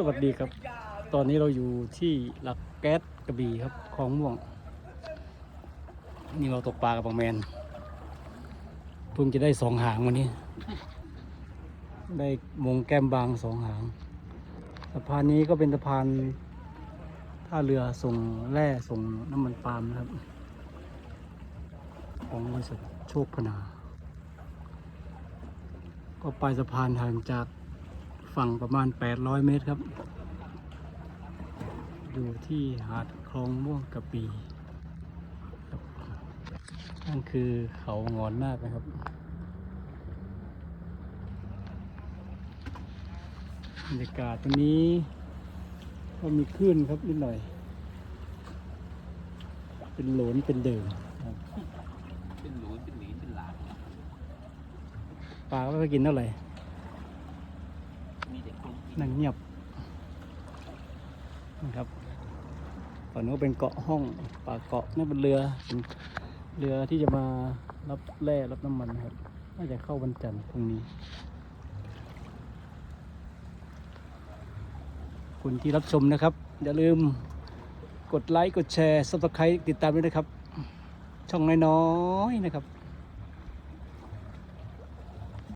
สวัสดีครับ ตอนนี้เราอยู่ที่หลักแก๊สกระบี่ครับคลองม่วง นี่เราตกปลากับปองแมนเพิ่งจะได้สองหางวันนี้ ได้มงแก้มบางสองหางสะพานนี้ก็เป็นสะพานท่าเรือส่งแร่ส่งน้ำมันปาล์มนะครับ ของบริษัทโชคพนา ก็ไปสะพานห่างจาก ฝั่งประมาณ 800 เมตรครับ อยู่ที่หาดคลองม่วงกระปีครับนั่นคือเขางอนนาคนะครับ บรรยากาศตรงนี้ก็มีคลื่นครับนิดหน่อย เป็นโหลนเป็นเดิมครับเป็นหนูเป็นหมีเป็นหลานปลาก็ไม่ค่อยกินเท่าไหร่มีแต่ค นั่งเงียบนะครับฝั่งนู้นเป็นเกาะห้องป่าเกาะนั่เป็นเรือเป็นเรือที่จะมารับแร่รับน้ำมันนะครับน่าจะเข้าวันจันทร์พรุ่งนี้ คุณที่รับชมนะครับ อย่าลืมกดไลค์ กดแชร์ subscribe ติดตามด้วยนะครับ ช่องน้อยๆนะครับ